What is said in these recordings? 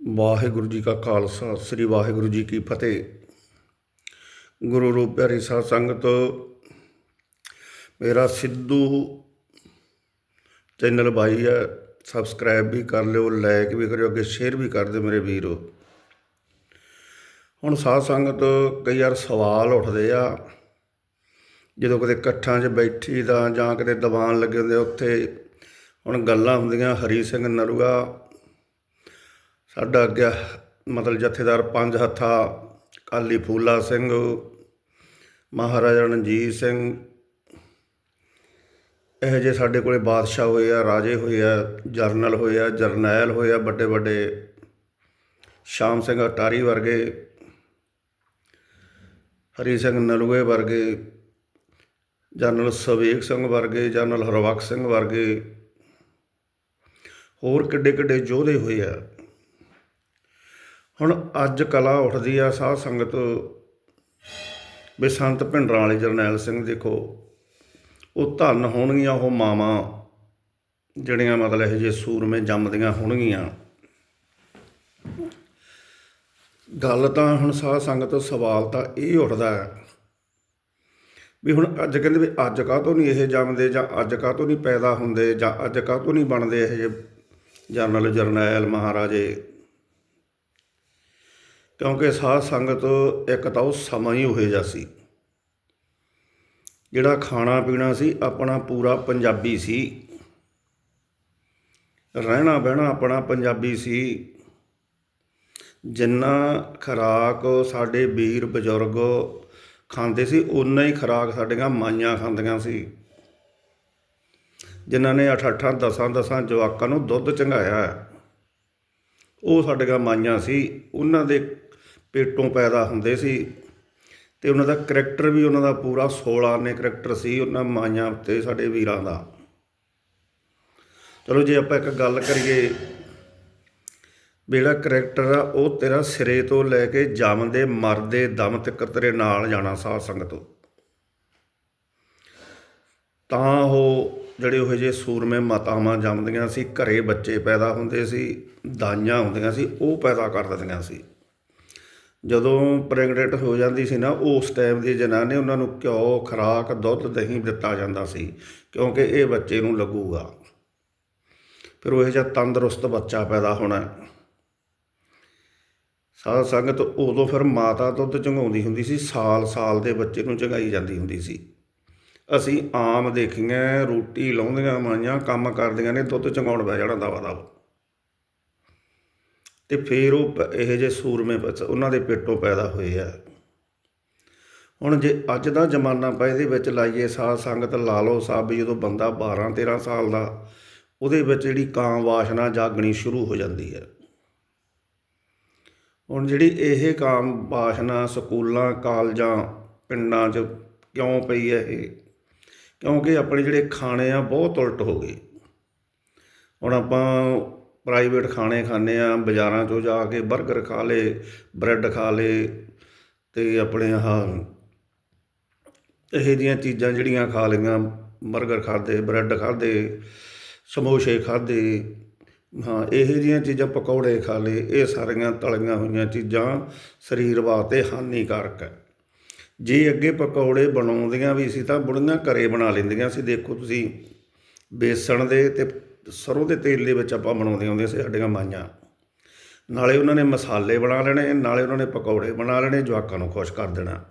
ਵਾਹਿਗੁਰੂ ਜੀ ਕਾ ਖਾਲਸਾ, ਸ੍ਰੀ ਵਾਹਿਗੁਰੂ ਜੀ ਕੀ ਫਤਿਹ। ਗੁਰੂ ਰੂਪ ਪਿਆਰੀ ਸਾਧ ਸੰਗਤ, ਮੇਰਾ ਸਿੱਧੂ ਚੈਨਲ ਭਾਈ ਹੈ, ਸਬਸਕ੍ਰਾਈਬ ਵੀ ਕਰ ਲਿਓ ਲਾਈਕ ਵੀ ਕਰਿਓ, ਅੱਗੇ ਸ਼ੇਅਰ ਵੀ ਕਰ ਦਿਓ ਮੇਰੇ ਵੀਰੋ। ਹੁਣ ਸਾਧ ਸੰਗਤ ਕਈ ਵਾਰ ਸਵਾਲ ਉੱਠਦੇ ਆ, ਜਦੋਂ ਕਿਤੇ ਇਕੱਠਾਂ 'ਚ ਬੈਠੀ ਦਾ ਜਾਂ ਕਿਤੇ ਦੀਵਾਨ ਲੱਗੇ ਹੁੰਦੇ ਉੱਥੇ ਹੁਣ ਗੱਲਾਂ ਹੁੰਦੀਆਂ, ਹਰੀ ਸਿੰਘ ਨਰੂਆ, ਸਾਡਾ ਅੱਗੇ ਮਤਲਬ ਜਥੇਦਾਰ ਪੰਜ ਹੱਥਾ ਕਾਲੀ ਫੂਲਾ ਸਿੰਘ, ਮਹਾਰਾਜਾ ਰਣਜੀਤ ਸਿੰਘ, ਇਹ ਜੇ ਸਾਡੇ ਕੋਲੇ ਬਾਦਸ਼ਾਹ ਹੋਏ ਆ, ਰਾਜੇ ਹੋਏ ਆ, ਜਰਨਲ ਹੋਏ ਆ, ਜਰਨੈਲ ਹੋਏ ਆ, ਵੱਡੇ ਵੱਡੇ, ਸ਼ਾਮ ਸਿੰਘ ਅਟਾਰੀ ਵਰਗੇ, ਹਰੀ ਸਿੰਘ ਨਲੂਏ ਵਰਗੇ ਜਨਰਲ ਸਵੇਕ ਸਿੰਘ ਵਰਗੇ ਜਨਰਲ ਹਰਵਕ ਸਿੰਘ ਵਰਗੇ ਹੋਰ ਕਿੱਡੇ ਕਿੱਡੇ ਯੋਧੇ ਹੋਏ ਆ। ਹੁਣ ਅੱਜ ਕਲਾ ਉੱਠਦੀ ਆ ਸਾਧ ਸੰਗਤ। ਵੀ ਸੰਤ ਭਿੰਡਰਾਂ ਵਾਲੇ ਜਰਨੈਲ ਸਿੰਘ ਦੇਖੋ, ਉਹ ਧੰਨ ਹੋਣਗੀਆਂ ਉਹ ਮਾਵਾਂ, ਜਿਹੜੀਆਂ ਮਤਲਬ ਇਹ ਜੇ ਸੂਰਮੇ ਜੰਮਦੀਆਂ ਹੋਣਗੀਆਂ। ਗੱਲ ਤਾਂ ਹੁਣ ਸਾਧ ਸੰਗਤ, ਸਵਾਲ ਤਾਂ ਇਹ ਉੱਠਦਾ ਹੈ ਵੀ ਹੁਣ ਅੱਜ ਕਹਿੰਦੇ ਵੀ ਅੱਜ ਕਾਹ ਤੋਂ ਨਹੀਂ ਇਹ ਜੰਮਦੇ ਜਾਂ ਅੱਜ ਕਾਹ ਤੋਂ ਨਹੀਂ ਪੈਦਾ ਹੁੰਦੇ ਜਾਂ ਅੱਜ ਕਾਹ ਤੋਂ ਨਹੀਂ ਬਣਦੇ ਇਹ ਜੇ ਜਰਨਲ ਜਰਨੈਲ ਮਹਾਰਾਜੇ। ਕਿਉਂਕਿ ਸਾਧ ਸੰਗਤ ਇੱਕ ਤਾਂ ਉਹ ਸਮਾਂ ਹੀ ਹੋਏ ਜਾ ਸੀ। ਜਿਹੜਾ ਖਾਣਾ ਪੀਣਾ ਸੀ, ਆਪਣਾ ਪੂਰਾ ਪੰਜਾਬੀ ਸੀ। ਰਹਿਣਾ ਬਹਿਣਾ ਆਪਣਾ ਪੰਜਾਬੀ ਸੀ। ਜਿੰਨਾ ਖਰਾਕ ਸਾਡੇ ਵੀਰ ਬਜ਼ੁਰਗ ਖਾਂਦੇ ਸੀ ਉਨਾ ਹੀ ਖਰਾਕ ਸਾਡੀਆਂ ਮਾਈਆਂ ਖਾਂਦੀਆਂ ਸੀ। ਜਿਨ੍ਹਾਂ ਨੇ 8-8 10-10 ਜਵਾਕਾਂ ਨੂੰ ਦੁੱਧ ਚੰਗਾਇਆ ਉਹ ਸਾਡੀਆਂ ਮਾਈਆਂ ਸੀ। ਉਹਨਾਂ ਦੇ ਪੇਟੋਂ ਪੈਦਾ ਹੁੰਦੇ ਸੀ ਤੇ ਉਹਨਾਂ ਦਾ ਕਰੈਕਟਰ ਵੀ ਉਹਨਾਂ ਦਾ ਪੂਰਾ 16 ਨੇ ਕਰੈਕਟਰ ਸੀ ਉਹਨਾਂ ਮਾਈਆਂ ਉੱਤੇ ਸਾਡੇ ਵੀਰਾਂ ਦਾ। ਚਲੋ ਜੇ ਆਪਾਂ ਇੱਕ ਗੱਲ ਕਰੀਏ ਜਿਹੜਾ ਕਰੈਕਟਰ ਆ, ਉਹ ਤੇਰਾ ਸਿਰੇ ਤੋਂ ਲੈ ਕੇ ਜੰਮਦੇ ਮਰਦੇ ਦਮ ਤੱਕ ਤੇਰੇ ਨਾਲ ਜਾਣਾ ਸਾਧ ਸੰਗਤ ਤਾਂ ਉਹ ਜਿਹੜੇ ਉਹ ਜੇ ਸੂਰਮੇ ਮਾਤਾਵਾਂ ਜੰਮਦੀਆਂ ਸੀ, ਘਰੇ ਬੱਚੇ ਪੈਦਾ ਹੁੰਦੇ ਸੀ, ਦਾਈਆਂ ਹੁੰਦੀਆਂ ਸੀ, ਉਹ ਪੈਦਾ ਕਰ ਦਿੰਦੀਆਂ ਸੀ। ਜਦੋਂ ਪ੍ਰੈਗਨੈਂਟ ਹੋ ਜਾਂਦੀ ਸੀ ਨਾ, ਉਸ ਟਾਈਮ ਦੀ ਜਨਾਨੇ ਉਹਨਾਂ ਨੂੰ ਘਿਓ, ਖਰਾਕ, ਦੁੱਧ, ਦਹੀਂ ਦਿੱਤਾ ਜਾਂਦਾ ਸੀ, ਕਿਉਂਕਿ ਇਹ ਬੱਚੇ ਨੂੰ ਲੱਗੂਗਾ। ਫਿਰ ਉਹ ਜਿਹਾ ਤੰਦਰੁਸਤ ਬੱਚਾ ਪੈਦਾ ਹੋਣਾ ਸਾਧ ਸੰਗਤ ਉਦੋਂ ਫਿਰ ਮਾਤਾ ਦੁੱਧ ਚੰਗਾਉਂਦੀ ਹੁੰਦੀ ਸੀ ਸਾਲ ਸਾਲ ਦੇ ਬੱਚੇ ਨੂੰ ਚੰਗਾਈ ਜਾਂਦੀ ਹੁੰਦੀ ਸੀ। ਅਸੀਂ ਆਮ ਦੇਖੀਆਂ, ਰੋਟੀ ਲਾਉਂਦੀਆਂ, ਮਾਈਆਂ ਕੰਮ ਕਰਦੀਆਂ ਨੇ, ਦੁੱਧ ਚੰਗਾਉਣ ਬਹਿ ਜਾਣਾ ਦਵਾ ਦਵਾ। ਤੇ ਫਿਰ ਉਹ ਪ- ਇਹੋ ਜਿਹੇ ਸੂਰਮੇ ਉਹਨਾਂ ਦੇ ਪੇਟੋਂ ਪੈਦਾ ਹੋਏ ਆ। ਹੁਣ ਜੇ ਅੱਜ ਦਾ ਜ਼ਮਾਨਾ ਪਾ ਇਹਦੇ ਵਿੱਚ ਲਾਈਏ, ਸਾਧ ਸੰਗਤ ਲਾ ਲਓ ਸਾਹਿਬ ਵੀ ਜਦੋਂ ਬੰਦਾ 12 13 ਸਾਲ ਦਾ, ਉਹਦੇ ਵਿੱਚ ਜਿਹੜੀ ਕਾਮ ਵਾਸ਼ਨਾ ਜਾਗਣੀ ਸ਼ੁਰੂ ਹੋ ਜਾਂਦੀ ਹੈ ਹੁਣ ਜਿਹੜੀ ਇਹ ਕਾਮ ਵਾਸ਼ਨਾ ਸਕੂਲਾਂ, ਕਾਲਜਾਂ, ਪਿੰਡਾਂ 'ਚ ਕਿਉਂ ਪਈ ਹੈ ਇਹ? ਕਿਉਂਕਿ ਆਪਣੇ ਜਿਹੜੇ ਖਾਣੇ ਆ ਬਹੁਤ ਉਲਟ ਹੋ ਗਏ। ਹੁਣ ਆਪਾਂ ਪ੍ਰਾਈਵੇਟ ਖਾਣੇ ਖਾਂਦੇ ਆ, ਬਾਜ਼ਾਰਾਂ 'ਚੋਂ ਜਾ ਕੇ 버ਗਰ ਖਾ ਲੇ ਬ੍ਰੈਡ ਖਾ ਲੇ ਤੇ ਆਪਣੇ ਆਹ ਇਹ ਜੀਆਂ ਚੀਜ਼ਾਂ ਜਿਹੜੀਆਂ ਖਾ ਲਈਆਂ 버ਗਰ ਖਾਦੇ ਬ੍ਰੈਡ ਖਾਦੇ ਸਮੋਸੇ ਖਾਦੇ ਹਾਂ, ਇਹੋ ਜੀਆਂ ਚੀਜ਼ਾਂ ਪਕੌੜੇ ਖਾ ਲਏ, ਇਹ ਸਾਰੀਆਂ ਤਲੀਆਂ ਹੋਈਆਂ ਚੀਜ਼ਾਂ ਸਰੀਰ ਵਾਸਤੇ ਹਾਨੀਕਾਰਕ ਹੈ। ਜੇ ਅੱਗੇ ਪਕੌੜੇ ਬਣਾਉਂਦੀਆਂ ਵੀ ਸੀ ਤਾਂ ਬੁੜੀਆਂ ਘਰੇ ਬਣਾ ਲੈਂਦੀਆਂ ਸੀ। ਦੇਖੋ ਤੁਸੀਂ ਬੇਸਣ ਦੇ ਤੇ ਸਰੋਂ ਦੇ ਤੇਲ ਦੇ ਵਿੱਚ ਆਪਾਂ ਬਣਾਉਂਦੇ ਹੁੰਦੀਆਂ ਸੀ ਸਾਡੀਆਂ ਮਾਈਆਂ। ਨਾਲੇ ਉਹਨਾਂ ਨੇ ਮਸਾਲੇ ਬਣਾ ਲੈਣੇ, ਨਾਲੇ ਉਹਨਾਂ ਨੇ ਪਕੌੜੇ ਬਣਾ ਲੈਣੇ, ਜਵਾਕਾਂ ਨੂੰ ਖੁਸ਼ ਕਰ ਦੇਣਾ।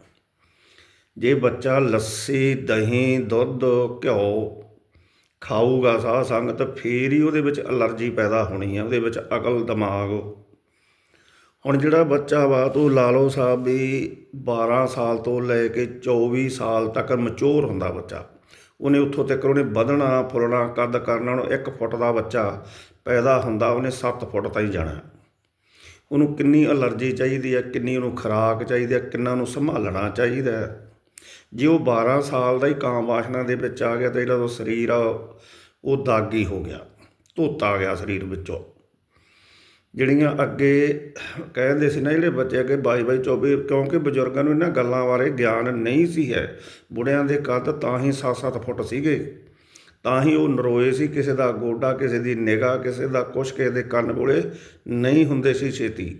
ਜੇ ਬੱਚਾ ਲੱਸੀ, ਦਹੀਂ, ਦੁੱਧ, ਘਿਓ ਖਾਊਗਾ ਸਾਹ ਸੰਗਤ, ਫੇਰ ਹੀ ਉਹਦੇ ਵਿੱਚ ਅਲਰਜੀ ਪੈਦਾ ਹੋਣੀ ਹੈ ਉਹਦੇ ਵਿੱਚ ਅਕਲ ਦਿਮਾਗ ਹੁਣ ਜਿਹੜਾ ਬੱਚਾ ਵਾ, ਤੂੰ ਲਾ ਲਓ ਸਾਹਿਬ ਵੀ 12 ਸਾਲ ਤੋਂ ਲੈ ਕੇ 24 ਸਾਲ ਤੱਕ ਮਚੋਰ ਹੁੰਦਾ ਬੱਚਾ। ਉਹਨੇ ਉੱਥੋਂ ਤੱਕ ਉਹਨੇ ਵਧਣਾ, ਫੁੱਲਣਾ, ਕੱਦ ਕਰਨਾ, ਉਹਨੂੰ 1 ਫੁੱਟ ਦਾ ਬੱਚਾ ਪੈਦਾ ਹੁੰਦਾ, ਉਹਨੇ 7 ਫੁੱਟ ਤਾਈਂ ਜਾਣਾ। ਉਹਨੂੰ ਕਿੰਨੀ ਅਲਰਜੀ ਚਾਹੀਦੀ ਹੈ, ਕਿੰਨੀ ਉਹਨੂੰ ਖੁਰਾਕ ਚਾਹੀਦੀ ਹੈ, ਕਿੰਨਾ ਉਹਨੂੰ ਸੰਭਾਲਣਾ ਚਾਹੀਦਾ ਜੇ ਉਹ 12 ਸਾਲ ਦਾ ਹੀ ਕਾਮ ਵਾਸ਼ਨਾ ਦੇ ਵਿੱਚ ਆ ਗਿਆ, ਤਾਂ ਜਿਹੜਾ ਉਹ ਸਰੀਰ ਆ, ਉਹ ਦਾਗੀ ਹੋ ਗਿਆ, ਧੋਤਾ ਗਿਆ ਸਰੀਰ ਵਿੱਚੋਂ। ਜਿਹੜੀਆਂ ਅੱਗੇ ਕਹਿੰਦੇ ਸੀ ਨਾ ਜਿਹੜੇ ਬੱਚੇ ਅੱਗੇ 22 22 24 ਕਿਉਂਕਿ ਬਜ਼ੁਰਗਾਂ ਨੂੰ ਇਹਨਾਂ ਗੱਲਾਂ ਬਾਰੇ ਗਿਆਨ ਨਹੀਂ ਸੀ ਹੈ। ਬੁੜਿਆਂ ਦੇ ਕੱਦ ਤਾਂ ਹੀ 7-7 ਫੁੱਟ ਸੀਗੇ। ਤਾਂ ਹੀ ਉਹ ਨਰੋਏ ਸੀ, ਕਿਸੇ ਦਾ ਗੋਡਾ, ਕਿਸੇ ਦੀ ਨਿਗਾਹ, ਕਿਸੇ ਦਾ ਕੁਛ, ਕਿਸੇ ਦੇ ਕੰਨ ਕੋਲੇ ਨਹੀਂ ਹੁੰਦੇ ਸੀ ਛੇਤੀ।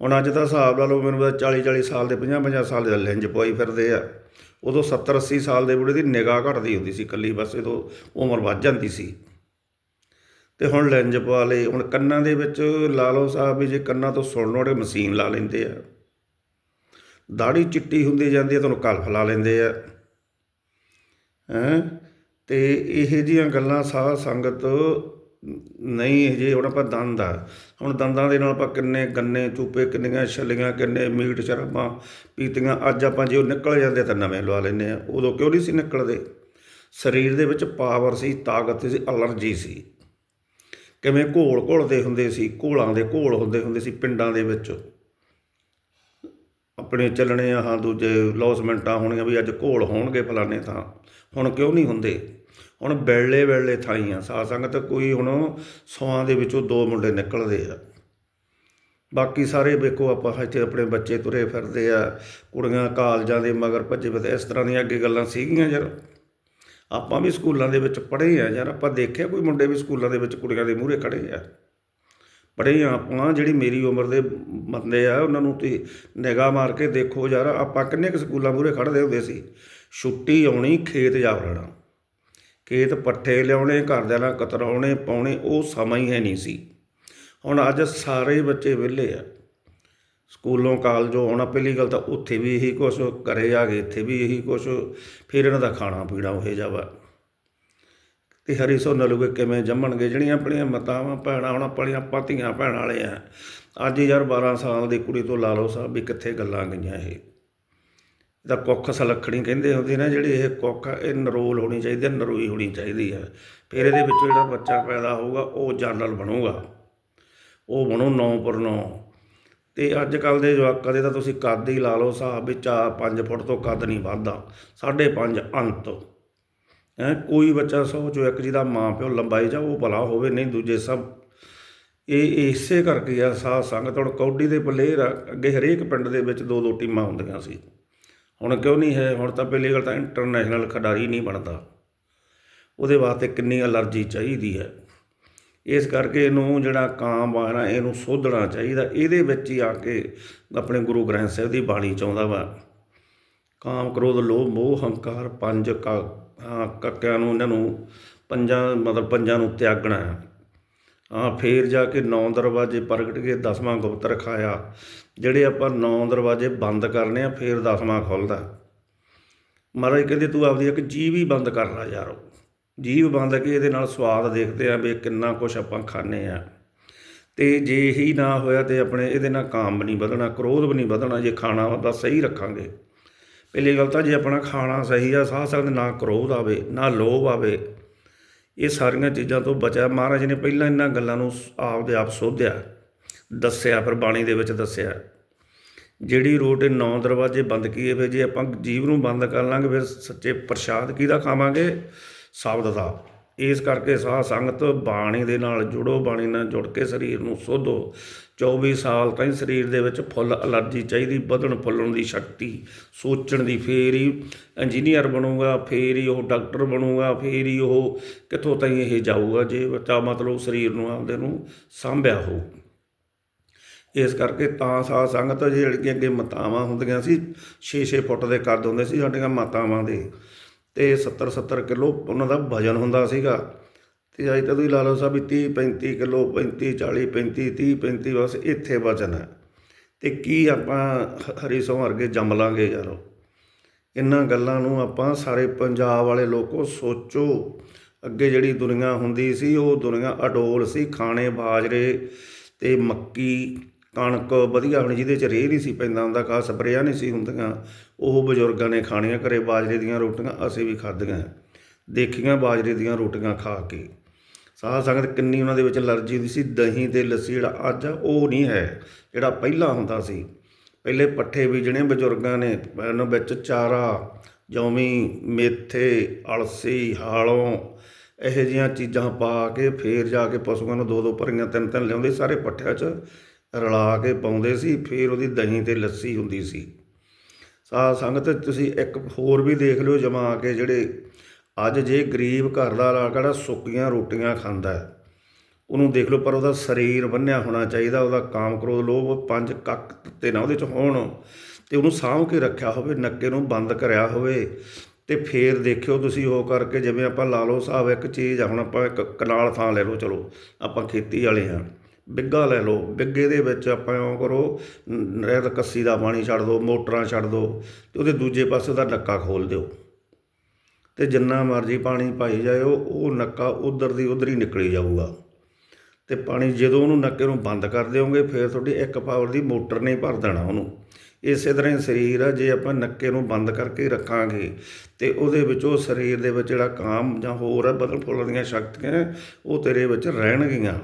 ਹੁਣ ਅੱਜ ਦਾ ਹਿਸਾਬ ਲਾ ਲਓ, ਮੈਨੂੰ ਪਤਾ 40 40 ਸਾਲ ਦੇ 50 50 ਸਾਲ ਦੇ ਲੈਂਜ ਪਵਾਈ ਫਿਰਦੇ ਆ। ਉਦੋਂ 70 80 ਸਾਲ ਦੇ ਬੁੜੇ ਦੀ ਨਿਗਾਹ ਘਟਦੀ ਹੁੰਦੀ ਸੀ, ਇਕੱਲੀ ਬਸ ਜਦੋਂ ਉਮਰ ਵੱਧ ਜਾਂਦੀ ਸੀ। ਤੇ ਹੁਣ ਲੈਂਜ ਪਵਾ ਲਏ, ਹੁਣ ਕੰਨਾਂ ਦੇ ਵਿੱਚ ਲਾ ਲਓ ਸਾਹਿਬ ਵੀ ਜੇ ਕੰਨਾਂ ਤੋਂ ਸੁਣਨ ਵਾਲੇ ਮਸ਼ੀਨ ਲਾ ਲੈਂਦੇ ਆ। ਦਾੜੀ ਚਿੱਟੀ ਹੁੰਦੀ ਜਾਂਦੀ ਹੈ ਤੁਹਾਨੂੰ ਕਲਫ ਲਾ ਲੈਂਦੇ ਆ। ਹੈਂ? ਤੇ ਇਹ ਜੀਆਂ ਗੱਲਾਂ ਸਾਧ ਸੰਗਤ ਨਹੀਂ ਜੇ ਹੁਣ ਆਪਾਂ ਦੰਦ ਆ। ਹੁਣ ਦੰਦਾਂ ਦੇ ਨਾਲ ਆਪਾਂ ਕਿੰਨੇ ਗੰਨੇ, ਚੂਪੇ ਕਿੰਨੀਆਂ ਛੱਲੀਆਂ, ਕਿੰਨੇ ਮੀਟ ਸ਼ਰਾਬਾਂ ਪੀਤੀਆਂ, ਅੱਜ ਆਪਾਂ ਜੇ ਉਹ ਨਿਕਲ ਜਾਂਦੇ ਤਾਂ ਨਵੇਂ ਲਵਾ ਲੈਂਦੇ ਆ। ਉਦੋਂ ਕਿਉਂ ਨਹੀਂ ਸੀ ਨਿਕਲਦੇ? ਸਰੀਰ ਦੇ ਵਿੱਚ ਪਾਵਰ ਸੀ, ਤਾਕਤ ਸੀ, ਅਲਰਜੀ ਸੀ। ਕਿਵੇਂ ਘੋਲ ਘੋਲਦੇ ਹੁੰਦੇ ਸੀ, ਘੋਲਾਂ ਦੇ ਘੋਲ ਹੁੰਦੇ ਹੁੰਦੇ ਸੀ ਪਿੰਡਾਂ ਦੇ ਵਿੱਚ। ਆਪਣੇ ਚੱਲਣੇ ਆਹ ਦੂਜੇ ਲੌਸਮੈਂਟਾਂ ਹੋਣੀਆਂ ਵੀ ਅੱਜ ਘੋਲ ਹੋਣਗੇ ਫਲਾਣੇ ਥਾਂ। ਹੁਣ ਕਿਉਂ ਨਹੀਂ ਹੁੰਦੇ? ਹੁਣ ਬੈਲੇ ਬੈਲੇ ਥਾਈਆਂ, ਸਾਧ ਸੰਗਤ ਕੋਈ ਹੁਣ ਸੌਆਂ ਦੇ ਵਿੱਚੋਂ ਦੋ ਮੁੰਡੇ ਨਿਕਲਦੇ ਆ। ਬਾਕੀ ਸਾਰੇ ਵੇਖੋ ਆਪਾਂ ਇੱਥੇ ਆਪਣੇ ਬੱਚੇ ਤੁਰੇ ਫਿਰਦੇ ਆ, ਕੁੜੀਆਂ ਕਾਲਜਾਂ ਦੇ ਮਗਰ ਭੱਜੇ ਫਿਰਦੇ ਇਸ ਤਰ੍ਹਾਂ ਦੀਆਂ ਅੱਗੇ ਗੱਲਾਂ ਸੀਗੀਆਂ ਯਾਰ। ਆਪਾਂ ਵੀ ਸਕੂਲਾਂ ਦੇ ਵਿੱਚ ਪੜ੍ਹੇ ਆ ਯਾਰ, ਆਪਾਂ ਦੇਖਿਆ ਕੋਈ ਮੁੰਡੇ ਵੀ ਸਕੂਲਾਂ ਦੇ ਵਿੱਚ ਕੁੜੀਆਂ ਦੇ ਮੂਹਰੇ ਖੜੇ ਆ। ਪੜ੍ਹੇ ਆ ਆਪਾਂ, ਜਿਹੜੀ ਮੇਰੀ ਉਮਰ ਦੇ ਬੰਦੇ ਆ, ਉਹਨਾਂ ਨੂੰ ਤੁਸੀਂ ਨਿਗਾਹ ਮਾਰ ਕੇ ਦੇਖੋ ਯਾਰ, ਆਪਾਂ ਕਿੰਨੇ ਕੁ ਸਕੂਲਾਂ ਮੂਹਰੇ ਖੜਦੇ ਹੁੰਦੇ ਸੀ। ਛੁੱਟੀ ਆਉਣੀ, ਖੇਤ ਜਾ ਵੜਨਾ। ਖੇਤ ਪੱਠੇ ਲਿਆਉਣੇ, ਘਰਦਿਆਂ ਨਾਲ ਕਤਰਾਉਣੇ, ਪਾਉਣੇ, ਉਹ ਸਮਾਂ ਹੀ ਹੈ ਨਹੀਂ ਸੀ। ਹੁਣ ਅੱਜ ਸਾਰੇ ਬੱਚੇ ਵਿਹਲੇ ਆ। ਸਕੂਲੋਂ, ਕਾਲਜੋਂ ਆਉਣਾ ਪਹਿਲੀ ਗੱਲ ਤਾਂ ਉੱਥੇ ਵੀ ਇਹੀ ਕੁਛ ਕਰੇ ਆ ਗਏ ਇੱਥੇ ਵੀ ਇਹੀ ਕੁਛ, ਫਿਰ ਇਹਨਾਂ ਦਾ ਖਾਣਾ ਪੀਣਾ ਉਹੇ ਜਾਵਾ ਤੇ ਹਰੀ ਸੋ ਨਲੂਗੇ ਕਿਵੇਂ ਜੰਮਣਗੇ? ਜਿਹੜੀਆਂ ਆਪਣੀਆਂ ਮਤਾਵਾਂ, ਭੈਣਾਂ, ਹੁਣ ਆਪਣੀਆਂ ਪਾਤੀਆਂ, ਭੈਣ ਵਾਲੇ ਆ। ਅੱਜ ਯਾਰ 12 ਸਾਲ ਦੀ ਕੁੜੀ ਤੋਂ ਲਾ ਲਓ ਸਾਹਿਬ ਵੀ ਕਿੱਥੇ ਗੱਲਾਂ ਗਈਆਂ ਇਹ। ਇਹਦਾ ਕੁੱਖ ਸਲਖਣੀ ਕਹਿੰਦੇ ਹੁੰਦੇ ਨਾ, ਜਿਹੜੀ ਇਹ ਕੁੱਖ, ਇਹ ਨਰੋਲ ਹੋਣੀ ਚਾਹੀਦੀ ਹੈ ਨਰੋਈ ਹੋਣੀ ਚਾਹੀਦੀ ਹੈ ਫਿਰ ਇਹਦੇ ਵਿੱਚ ਜਿਹੜਾ ਬੱਚਾ ਪੈਦਾ ਹੋਊਗਾ, ਉਹ ਜਨਰਲ ਬਣੂਗਾ। ਉਹ ਬਣੂ 9 ਪਰ 9 ਅਤੇ ਅੱਜ ਕੱਲ੍ਹ ਦੇ ਜਵਾਕਾਂ ਦੇ ਤਾਂ ਤੁਸੀਂ ਕੱਦ ਹੀ ਲਾ ਲਓ ਸਾਹ ਵੀ ਚਾਰ ਪੰਜ ਫੁੱਟ ਤੋਂ ਕੱਦ ਨਹੀਂ ਵੱਧਦਾ, ਸਾਢੇ ਪੰਜ ਅੰਤ। ਹੈਂ, ਕੋਈ ਬੱਚਾ ਸੌ ਜੋ ਇੱਕ ਜਿਹਦਾ ਮਾਂ ਪਿਓ ਲੰਬਾਈ ਜਾ ਉਹ ਭਲਾ ਹੋਵੇ, ਨਹੀਂ ਦੂਜੇ ਸਭ। ਇਹ ਇਸੇ ਕਰਕੇ ਆ ਸਾਹ ਸੰਗਤ, ਹੁਣ ਕੌਡੀ ਦੇ ਪਲੇਅਰ ਅੱਗੇ ਹਰੇਕ ਪਿੰਡ ਦੇ ਵਿੱਚ ਦੋ ਦੋ ਟੀਮਾਂ ਹੁੰਦੀਆਂ ਸੀ। ਹੁਣ ਕਿਉਂ ਨਹੀਂ ਹੈ, ਹੁਣ ਤਾਂ ਪਹਿਲੀ ਗੱਲ ਤਾਂ ਇੰਟਰਨੈਸ਼ਨਲ ਖਿਡਾਰੀ ਨਹੀਂ ਬਣਦਾ। ਉਹਦੇ ਵਾਸਤੇ ਕਿੰਨੀ ਅਲਰਜੀ ਚਾਹੀਦੀ ਹੈ। ਇਸ ਕਰਕੇ ਇਹਨੂੰ ਜਿਹੜਾ ਕਾਮ ਆ ਇਹਨੂੰ ਸੋਧਣਾ ਚਾਹੀਦਾ। ਇਹਦੇ ਵਿੱਚ ਹੀ ਆ ਕੇ ਆਪਣੇ ਗੁਰੂ ਗ੍ਰੰਥ ਸਾਹਿਬ ਦੀ ਬਾਣੀ ਚਾਹੁੰਦਾ ਵਾ। ਕਾਮ ਕ੍ਰੋਧ ਲੋਭ ਮੋਹ ਹੰਕਾਰ ਪੰਜ ਕਾ ਕੱਕਿਆਂ ਨੂੰ ਇਹਨਾਂ ਨੂੰ ਪੰਜਾਂ ਮਤਲਬ ਪੰਜਾਂ ਨੂੰ ਤਿਆਗਣਾ ਹੈ ਹਾਂ ਫੇਰ ਜਾ ਕੇ ਨੌ ਦਰਵਾਜ਼ੇ ਪ੍ਰਗਟ ਕੇ ਦਸਵਾਂ ਗੁਪਤ ਰਖਾਇਆ। ਜਿਹੜੇ ਆਪਾਂ ਨੌ ਦਰਵਾਜ਼ੇ ਬੰਦ ਕਰਨੇ ਆ, ਫੇਰ ਦਸਵਾਂ ਖੁੱਲਦਾ। ਮਹਾਰਾਜ ਕਹਿੰਦੇ ਤੂੰ ਆਪਦੀ ਇੱਕ ਜੀਵ ਹੀ ਬੰਦ ਕਰ ਲੈ ਯਾਰੋ। ਜੀਵ ਬੰਦ ਕੇ ਇਹਦੇ ਨਾਲ ਸਵਾਦ ਦੇਖਦੇ ਆ ਵੀ ਕਿੰਨਾ ਕੁਛ ਆਪਾਂ ਖਾਣੇ ਆ। ਤੇ ਜੇ ਹੀ ਨਾ ਹੋਇਆ ਤੇ ਆਪਣੇ ਇਹਦੇ ਨਾਲ ਕਾਮ ਵੀ ਨਹੀਂ ਵਧਣਾ, ਕ੍ਰੋਧ ਵੀ ਨਹੀਂ ਵਧਣਾ, ਜੇ ਖਾਣਾ ਬਸ ਸਹੀ ਰੱਖਾਂਗੇ। ਪਹਿਲੀ ਗੱਲ ਤਾਂ ਜੇ ਆਪਣਾ ਖਾਣਾ ਸਹੀ ਆ, ਸਾਹ ਸਕਦੇ ਨਾ ਕ੍ਰੋਧ ਆਵੇ, ਨਾ ਲੋਭ ਆਵੇ, ਇਹ ਸਾਰੀਆਂ ਚੀਜ਼ਾਂ ਤੋਂ ਬਚਿਆ। ਮਹਾਰਾਜ ਨੇ ਪਹਿਲਾਂ ਇਹਨਾਂ ਗੱਲਾਂ ਨੂੰ ਆਪਦੇ ਆਪ ਸੋਧਿਆ, ਦੱਸਿਆ, ਫਿਰ ਬਾਣੀ ਦੇ ਵਿੱਚ ਦੱਸਿਆ। ਜਿਹੜੀ ਰੋਟ ਇਹ ਨੌ ਦਰਵਾਜ਼ੇ ਬੰਦ ਕੀਏ, ਫਿਰ ਜੇ ਆਪਾਂ ਜੀਵ ਨੂੰ ਬੰਦ ਕਰ ਲਾਂਗੇ, ਫਿਰ ਸੱਚੇ ਪ੍ਰਸ਼ਾਦ ਕਿਹਦਾ ਖਾਵਾਂਗੇ? ਸ਼ਬਦ ਦਾ ਇਸ ਕਰਕੇ ਸਾਧ ਸੰਗਤ ਬਾਣੀ ਦੇ ਨਾਲ ਜੁੜੋ, ਬਾਣੀ ਨਾਲ ਜੁੜ ਕੇ ਸਰੀਰ ਨੂੰ ਸੋਧੋ। 24 ਸਾਲ ਤਾਈਂ ਸਰੀਰ ਦੇ ਵਿੱਚ ਫੁੱਲ ਅਲਰਜੀ ਚਾਹੀਦੀ, ਵਧਣ ਫੁੱਲਣ ਦੀ ਸ਼ਕਤੀ ਸੋਚਣ ਦੀ। ਫੇਰ ਹੀ ਇੰਜੀਨੀਅਰ ਬਣੂਗਾ, ਫੇਰ ਹੀ ਉਹ ਡਾਕਟਰ ਬਣੂਗਾ, ਫੇਰ ਹੀ ਉਹ ਕਿੱਥੋਂ ਤਾਈਂ ਇਹ ਜਾਊਗਾ, ਜੇ ਬੱਚਾ ਮਤਲਬ ਸਰੀਰ ਨੂੰ ਆਪਦੇ ਨੂੰ ਸਾਂਭਿਆ ਹੋ ਇਸ ਕਰਕੇ ਤਾਂ ਸਾਧ ਸੰਗਤ ਜਿਹੜੀਆਂ ਅੱਗੇ ਮਾਤਾਵਾਂ ਹੁੰਦੀਆਂ ਸੀ 6-6 ਫੁੱਟ ਦੇ ਕੱਦ ਹੁੰਦੇ ਸੀ, ਸਾਡੀਆਂ ਮਾਤਾਵਾਂ ਦੇ। ਤੇ 70-70 ਕਿਲੋ ਉਹਨਾਂ ਦਾ ਵਜਨ ਹੁੰਦਾ ਸੀਗਾ। ਤੇ ਅੱਜ ਤਾਂ ਤੁਸੀਂ ਲਾ ਲਓ ਸਾਹਿਬ ਵੀ 30-35 ਕਿਲੋ 35 40 35 30 35 ਬਸ ਇੱਥੇ ਵਜਨ ਹੈ। ਤੇ ਕੀ ਆਪਾਂ ਹਰੀ ਸੋਹ ਵਰਗੇ ਜੰਮ ਲਾਂਗੇ ਯਾਰੋ। ਇਹਨਾਂ ਗੱਲਾਂ ਨੂੰ ਆਪਾਂ ਸਾਰੇ ਪੰਜਾਬ ਵਾਲੇ ਲੋਕੋ ਸੋਚੋ। ਅੱਗੇ ਜਿਹੜੀ ਦੁਨੀਆ ਹੁੰਦੀ ਸੀ, ਉਹ ਦੁਨੀਆ ਅਡੋਲ ਸੀ। ਖਾਣੇ ਬਾਜਰੇ ਤੇ ਮੱਕੀ ਕਣਕ ਵਧੀਆ ਹੋਣੀ ਜਿਹਦੇ ਚ ਰੇਹ ਨਹੀਂ ਸੀ ਪੈਂਦਾ ਹੁੰਦਾ ਕਾ ਸਪਰੇਆ ਨਹੀਂ ਸੀ ਹੁੰਦੀਆਂ। ਉਹ ਬਜ਼ੁਰਗਾਂ ਨੇ ਖਾਣੀਆਂ ਘਰੇ ਬਾਜਰੇ ਦੀਆਂ ਰੋਟੀਆਂ, ਅਸੀਂ ਵੀ ਖਾਧੀਆਂ। ਦੇਖੀਆਂ ਬਾਜਰੇ ਦੀਆਂ ਰੋਟੀਆਂ ਖਾ ਕੇ। ਸਾਧ ਸੰਗਤ ਕਿੰਨੀ ਉਹਨਾਂ ਦੇ ਵਿੱਚ ਅਲਰਜੀ ਹੁੰਦੀ ਸੀ, ਦਹੀਂ ਤੇ ਲੱਸੀ ਜਿਹੜਾ ਅੱਜ ਉਹ ਨਹੀਂ ਹੈ, ਜਿਹੜਾ ਪਹਿਲਾਂ ਹੁੰਦਾ ਸੀ। ਪਹਿਲੇ ਪੱਠੇ ਬੀਜਣੇ ਬਜ਼ੁਰਗਾਂ ਨੇ ਉਹਨਾਂ ਵਿੱਚ ਚਾਰਾ, ਜੌਮੀ, ਮੇਥੇ, ਅਲਸੀ, ਹਾਲੋਂ, ਇਹੋ ਜਿਹੀਆਂ ਚੀਜ਼ਾਂ ਪਾ ਕੇ ਫੇਰ ਜਾ ਕੇ ਪਸ਼ੂਆਂ ਨੂੰ ਦੋ ਦੋ ਭਰੀਆਂ ਤਿੰਨ ਤਿੰਨ ਲਿਆਉਂਦੇ ਸਾਰੇ ਪੱਠਿਆਂ 'ਚ। ਰਲਾ ਕੇ ਪਾਉਂਦੇ ਸੀ, ਫਿਰ ਉਹਦੀ ਦਹੀਂ ਤੇ ਲੱਸੀ ਹੁੰਦੀ ਸੀ। ਸਾਧ ਸੰਗਤ, ਤੁਸੀਂ ਇੱਕ ਹੋਰ ਵੀ ਦੇਖ ਲਿਓ ਜਮਾ ਕੇ ਜਿਹੜੇ ਅੱਜ ਜੇ ਗਰੀਬ ਘਰ ਦਾ ਲਾਕੜਾ ਸੁੱਕੀਆਂ ਰੋਟੀਆਂ ਖਾਂਦਾ ਹੈ, ਉਹਨੂੰ ਦੇਖ ਲਓ, ਪਰ ਉਹਦਾ ਸਰੀਰ ਬੰਨਿਆ ਹੋਣਾ ਚਾਹੀਦਾ, ਉਹਦਾ ਕਾਮ ਕ੍ਰੋਧ, ਲੋਭ, ਪੰਜ ਕੱਕ ਤੇ ਨਾ ਉਹਦੇ ਚ ਹੋਣ, ਤੇ ਉਹਨੂੰ ਸਾਂਭ ਕੇ ਰੱਖਿਆ ਹੋਵੇ, ਨੱਕੇ ਨੂੰ ਬੰਦ ਕਰਿਆ ਹੋਵੇ, ਤੇ ਫੇਰ ਦੇਖਿਓ ਤੁਸੀਂ ਉਹ ਕਰਕੇ, ਜਿਵੇਂ ਆਪਾਂ ਲਾ ਲਓ ਸਾਹਿਬ ਇੱਕ ਚੀਜ਼ ਆ, ਹੁਣ ਆਪਾਂ ਇੱਕ ਕਨਾਲ ਥਾਂ ਲੈ ਲਓ, ਚਲੋ, ਆਪਾਂ ਖੇਤੀ ਵਾਲੇ ਹਾਂ। ਬਿੱਗਾ ਲੈ ਲਓ। ਬਿੱਗੇ ਦੇ ਵਿੱਚ ਆਪਾਂ ਇਉਂ ਕਰੋ ਰਹਿਤ ਕੱਸੀ ਦਾ ਪਾਣੀ ਛੱਡ ਦਿਓ ਮੋਟਰਾਂ ਛੱਡ ਦਿਓ ਤੇ ਉਹਦੇ ਦੂਜੇ ਪਾਸੇ ਦਾ ਨੱਕਾ ਖੋਲ ਦਿਓ। ਤੇ ਜਿੰਨਾ ਮਰਜ਼ੀ ਪਾਣੀ ਪਾਈ ਜਾਇਓ, ਉਹ ਨੱਕਾ ਉਧਰ ਦੀ ਉਧਰ ਹੀ ਨਿਕਲੀ ਜਾਊਗਾ। ਤੇ ਪਾਣੀ ਜਦੋਂ ਉਹਨੂੰ ਨੱਕੇ ਨੂੰ ਬੰਦ ਕਰ ਦਿਓਗੇ, ਫਿਰ ਤੁਹਾਡੀ ਇੱਕ ਪਾਵਰ ਦੀ ਮੋਟਰ ਨੇ ਭਰ ਦੇਣਾ ਉਹਨੂੰ। ਇਸੇ ਤਰ੍ਹਾਂ ਹੀ ਸਰੀਰ ਆ, ਜੇ ਆਪਾਂ ਨੱਕੇ ਨੂੰ ਬੰਦ ਕਰਕੇ ਰੱਖਾਂਗੇ ਤੇ ਉਹਦੇ ਵਿੱਚ ਉਹ ਸਰੀਰ ਦੇ ਵਿੱਚ ਜਿਹੜਾ ਕਾਮ ਜਾਂ ਹੋਰ ਆ ਬਦਲ ਫੁੱਲਣ ਦੀਆਂ ਸ਼ਕਤੀਆਂ, ਉਹ ਤੇਰੇ ਵਿੱਚ ਰਹਿਣਗੀਆਂ।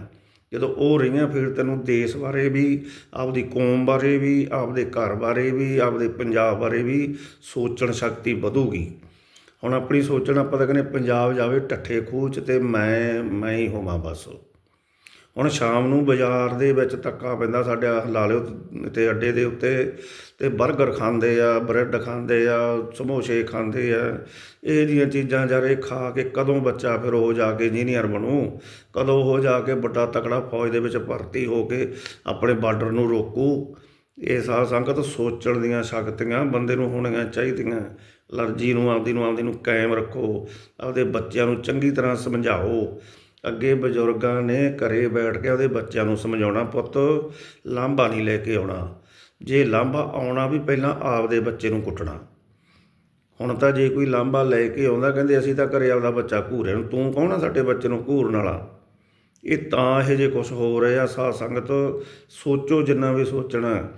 ਜਦੋਂ ਉਹ ਰਹੀਆਂ ਫਿਰ ਤੈਨੂੰ ਦੇਸ਼ ਬਾਰੇ ਵੀ, ਆਪਦੀ ਕੌਮ ਬਾਰੇ ਵੀ, ਆਪਦੇ ਘਰ ਬਾਰੇ ਵੀ, ਆਪਦੇ ਪੰਜਾਬ ਬਾਰੇ ਵੀ ਸੋਚਣ ਸ਼ਕਤੀ ਵਧੂਗੀ। ਹੁਣ ਆਪਣੀ ਸੋਚਣ ਆਪਾਂ ਤਾਂ ਕਹਿੰਦੇ ਪੰਜਾਬ ਜਾਵੇ ਟੱਠੇ ਖੂਹ 'ਚ ਤੇ ਮੈਂ ਮੈਂ ਹੀ ਹੋਵਾਂ ਬਸ। ਹੁਣ ਸ਼ਾਮ ਨੂੰ ਬਾਜ਼ਾਰ ਦੇ ਵਿੱਚ ਧੱਕਾ ਪੈਂਦਾ, ਸਾਡੇ ਆਹ ਲਾ ਲਿਓ ਤੇ ਅੱਡੇ ਦੇ ਉੱਤੇ ਤੇ 버ਗਰ ਖਾਂਦੇ ਆ, ਬ੍ਰੈਡ ਖਾਂਦੇ ਆ, ਸਮੋਸੇ ਖਾਂਦੇ ਆ। ਇਹ ਜੀਆਂ ਚੀਜ਼ਾਂ ਜਾਰੇ ਖਾ ਕੇ ਕਦੋਂ ਬੱਚਾ ਫਿਰ ਉਹ ਜਾ ਕੇ ਇੰਜੀਨੀਅਰ ਬਣੂ? ਕਦੋਂ ਉਹ ਜਾ ਕੇ ਵੱਡਾ ਤਕੜਾ ਫੌਜ ਦੇ ਵਿੱਚ ਭਰਤੀ ਹੋ ਕੇ ਆਪਣੇ ਬਾਰਡਰ ਨੂੰ ਰੋਕੂ? ਇਹ ਸਾਧ ਸੰਗਤ ਸੋਚਣ ਦੀਆਂ ਸ਼ਕਤੀਆਂ ਬੰਦੇ ਨੂੰ ਹੋਣੀਆਂ ਚਾਹੀਦੀਆਂ। ਅਲਰਜੀ ਨੂੰ, ਆਪਦੀ ਨੂੰ ਆਪਦੀ ਨੂੰ ਕਾਇਮ ਰੱਖੋ, ਆਪਦੇ ਬੱਚਿਆਂ ਨੂੰ ਚੰਗੀ ਤਰ੍ਹਾਂ ਸਮਝਾਓ। ਅੱਗੇ ਬਜ਼ੁਰਗਾਂ ਨੇ ਘਰੇ ਬੈਠ ਕੇ ਉਹਦੇ ਬੱਚਿਆਂ ਨੂੰ ਸਮਝਾਉਣਾ, ਪੁੱਤ, ਲਾਂਭਾ ਨਹੀਂ ਲੈ ਕੇ ਆਉਣਾ। ਜੇ ਲਾਂਭਾ ਆਉਣਾ ਵੀ ਪਹਿਲਾਂ ਆਪਦੇ ਬੱਚੇ ਨੂੰ ਕੁੱਟਣਾ। ਹੁਣ ਤਾਂ ਜੇ ਕੋਈ ਲਾਂਭਾ ਲੈ ਕੇ ਆਉਂਦਾ, ਕਹਿੰਦੇ ਅਸੀਂ ਤਾਂ ਘਰੇ ਆਪਦਾ ਬੱਚਾ ਘੂਰੇ ਨੂੰ। ਤੂੰ ਕੌਣ ਆ ਸਾਡੇ ਬੱਚੇ ਨੂੰ ਘੂਰਨ ਵਾਲਾ? ਇਹ ਤਾਂ ਇਹ ਜੇ ਕੁਝ ਹੋ ਰਿਹਾ ਸਾਧ ਸੰਗਤ, ਸੋਚੋ ਜਿੰਨਾ ਵੀ ਸੋਚਣਾ।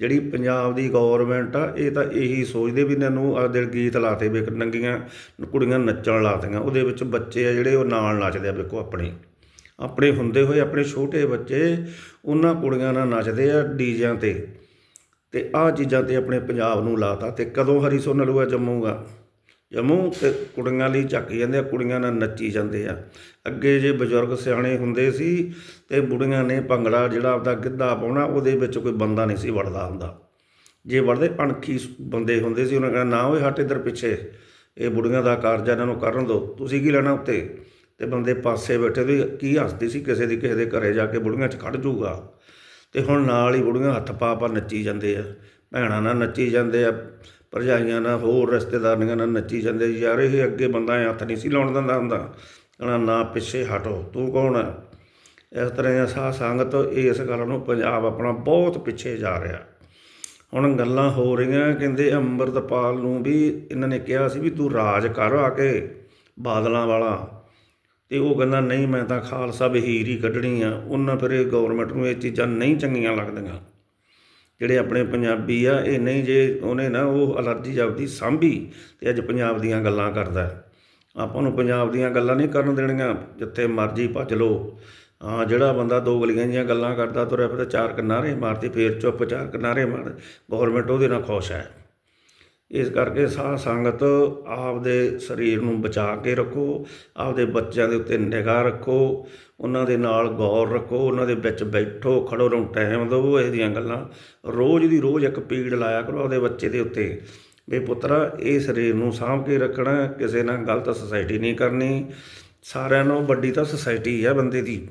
ਜਿਹੜੀ ਪੰਜਾਬ ਦੀ ਗੌਰਮੈਂਟ ਆ, ਇਹ ਤਾਂ ਇਹੀ ਸੋਚਦੇ ਵੀ ਇਹਨਾਂ ਆ ਦਿਲ ਗੀਤ ਲਾਤੇ ਵੇ ਨੰਗੀਆਂ ਕੁੜੀਆਂ ਨੱਚਣ ਲਾਤੀਆਂ ਉਹਦੇ ਵਿੱਚ ਬੱਚੇ ਆ ਜਿਹੜੇ ਉਹ ਨਾਲ ਨੱਚਦੇ ਆ, ਵੇਖੋ ਆਪਣੇ। ਆਪਣੇ ਹੁੰਦੇ ਹੋਏ, ਆਪਣੇ ਛੋਟੇ ਬੱਚੇ, ਉਹਨਾਂ ਕੁੜੀਆਂ ਨਾਲ ਨੱਚਦੇ ਆ ਡੀਜਿਆਂ ਤੇ। ਤੇ ਆਹ ਚੀਜ਼ਾਂ ਤੇ ਆਪਣੇ ਪੰਜਾਬ ਨੂੰ ਲਾਤਾ ਤੇ ਕਦੋਂ ਹਰੀ ਸੋਨਾ ਜੰਮੂਗਾ? ਜੰਮੂ ਤੇ ਕੁੜੀਆਂ ਲਈ ਝੱਕ ਜਾਂਦੇ ਆ ਕੁੜੀਆਂ ਨਾਲ ਨੱਚੀ ਜਾਂਦੇ ਆ। ਅੱਗੇ ਜੇ ਬਜ਼ੁਰਗ ਸਿਆਣੇ ਹੁੰਦੇ ਸੀ ਤੇ ਬੁੜੀਆਂ ਨੇ ਭੰਗੜਾ ਜਿਹੜਾ ਆਪਦਾ ਗਿੱਧਾ ਪਾਉਣਾ ਉਹਦੇ ਵਿੱਚ ਕੋਈ ਬੰਦਾ ਨਹੀਂ ਸੀ ਵੜਦਾ ਹੁੰਦਾ। ਜੇ ਵੜਦੇ ਅਣਖੀ ਬੰਦੇ ਹੁੰਦੇ ਸੀ ਉਹਨਾਂ ਕਹਿੰਦਾ ਨਾ ਓਏ ਹਟ ਇੱਧਰ ਪਿੱਛੇ। ਇਹ ਬੁੜੀਆਂ ਦਾ ਕਾਰਜ ਆ, ਇਹਨਾਂ ਨੂੰ ਕਰਨ ਦਿਓ ਤੁਸੀਂ ਕੀ ਲੈਣਾ ਉੱਤੇ? ਤੇ ਬੰਦੇ ਪਾਸੇ ਬੈਠੇ ਵੀ ਕੀ ਹੱਸਦੀ ਸੀ ਕਿਸੇ ਦੀ ਕਿਸੇ ਦੇ ਘਰੇ ਜਾ ਕੇ ਬੁੜੀਆਂ 'ਚ ਖੜ ਜੂਗਾ ਤੇ ਹੁਣ ਨਾਲ ਹੀ ਬੁੜੀਆਂ ਹੱਥ ਪਾ ਪਾ ਨੱਚੀ ਜਾਂਦੇ ਆ। ਭੈਣਾਂ ਨਾਲ ਨੱਚੀ ਜਾਂਦੇ ਆ। ਭਰਜਾਈਆਂ ਨਾਲ ਹੋਰ ਰਿਸ਼ਤੇਦਾਰੀਆਂ ਨਾਲ ਨੱਚੀ ਜਾਂਦੇ ਯਾਰ ਇਹ ਅੱਗੇ ਬੰਦਾ ਹੱਥ ਨਹੀਂ ਸੀ ਲਾਉਣ ਦਿੰਦਾ ਹੁੰਦਾ। ਕਹਣਾ ਨਾ ਪਿੱਛੇ ਹਟੋ, ਤੂੰ ਕੌਣ ਹੈ ਇਸ ਤਰ੍ਹਾਂ ਦੀਆਂ ਸਾਧ ਸੰਗਤ ਇਸ ਗੱਲ ਨੂੰ ਪੰਜਾਬ ਆਪਣਾ ਬਹੁਤ ਪਿੱਛੇ ਜਾ ਰਿਹਾ। ਹੁਣ ਗੱਲਾਂ ਹੋ ਰਹੀਆਂ, ਕਹਿੰਦੇ ਅੰਮ੍ਰਿਤਪਾਲ ਨੂੰ ਵੀ ਇਹਨਾਂ ਨੇ ਕਿਹਾ ਸੀ ਵੀ ਤੂੰ ਰਾਜ ਕਰ ਆ ਕੇ ਬਾਦਲਾਂ ਵਾਲਾ। ਤੇ ਉਹ ਕਹਿੰਦਾ, ਨਹੀਂ, ਮੈਂ ਤਾਂ ਖਾਲਸਾ ਬਹੀਰ ਹੀ ਕੱਢਣੀ ਆ। ਉਹਨਾਂ ਫਿਰ ਇਹ ਗਵਰਨਮੈਂਟ ਨੂੰ ਇਹ ਚੀਜ਼ਾਂ ਨਹੀਂ ਚੰਗੀਆਂ ਲੱਗਦੀਆਂ। ਜਿਹੜੇ ਆਪਣੇ ਪੰਜਾਬੀ ਆ, ਇਹ ਨਹੀਂ ਜੇ ਉਹਨੇ ਨਾ ਉਹ ਅਲਰਜੀ ਜਾਪਦੀ, ਸਾਂਭੀ ਤੇ ਅੱਜ ਪੰਜਾਬ ਦੀਆਂ ਗੱਲਾਂ ਕਰਦਾ ਆਪਾਂ ਨੂੰ ਪੰਜਾਬ ਦੀਆਂ ਗੱਲਾਂ ਨਹੀਂ ਕਰਨ ਦੇਣੀਆਂ, ਜਿੱਥੇ ਮਰਜ਼ੀ ਭੱਜ ਲੋ ਹਾਂ, ਜਿਹੜਾ ਬੰਦਾ ਦੋ ਗਲੀਆਂ ਦੀਆਂ ਗੱਲਾਂ ਕਰਦਾ, ਤੁਰਿਆ ਫਿਰ ਚਾਰ ਕਿਨਾਰੇ ਮਾਰਦੀ, ਫੇਰ ਚੁੱਪ, ਚਾਰ ਕਿਨਾਰੇ ਮਾਰ ਗਵਰਨਮੈਂਟ ਉਹਦੇ ਨਾਲ ਖੁਸ਼ ਹੈ। ਇਸ ਕਰਕੇ ਸਾਧ ਸੰਗਤ ਆਪਦੇ ਸਰੀਰ ਨੂੰ ਬਚਾ ਕੇ ਰੱਖੋ, ਆਪਦੇ ਬੱਚਿਆਂ ਦੇ ਉੱਤੇ ਨਿਗਾਹ ਰੱਖੋ ਉਹਨਾਂ ਦੇ ਨਾਲ ਗੌਰ ਰੱਖੋ, ਉਹਨਾਂ ਦੇ ਵਿੱਚ ਬੈਠੋ, ਖੜੋ ਰਹੋ ਟਾਈਮ ਦਿਓ ਇਹ ਦੀਆਂ ਗੱਲਾਂ। ਰੋਜ਼ ਦੀ ਰੋਜ਼ ਇੱਕ ਪੀੜ ਲਾਇਆ ਕਰੋ ਉਹਦੇ ਬੱਚੇ ਦੇ ਉੱਤੇ। ਵੀ ਪੁੱਤਰਾ, ਇਹ ਸਰੀਰ ਨੂੰ ਸਾਂਭ ਕੇ ਰੱਖਣਾ, ਕਿਸੇ ਨਾਲ ਗਲਤ ਸੁਸਾਇਟੀ ਨਹੀਂ ਕਰਨੀ। ਸਾਰਿਆਂ ਨੂੰ ਵੱਡੀ ਤਾਂ ਸੁਸਾਇਟੀ ਹੈ ਬੰਦੇ ਦੀ।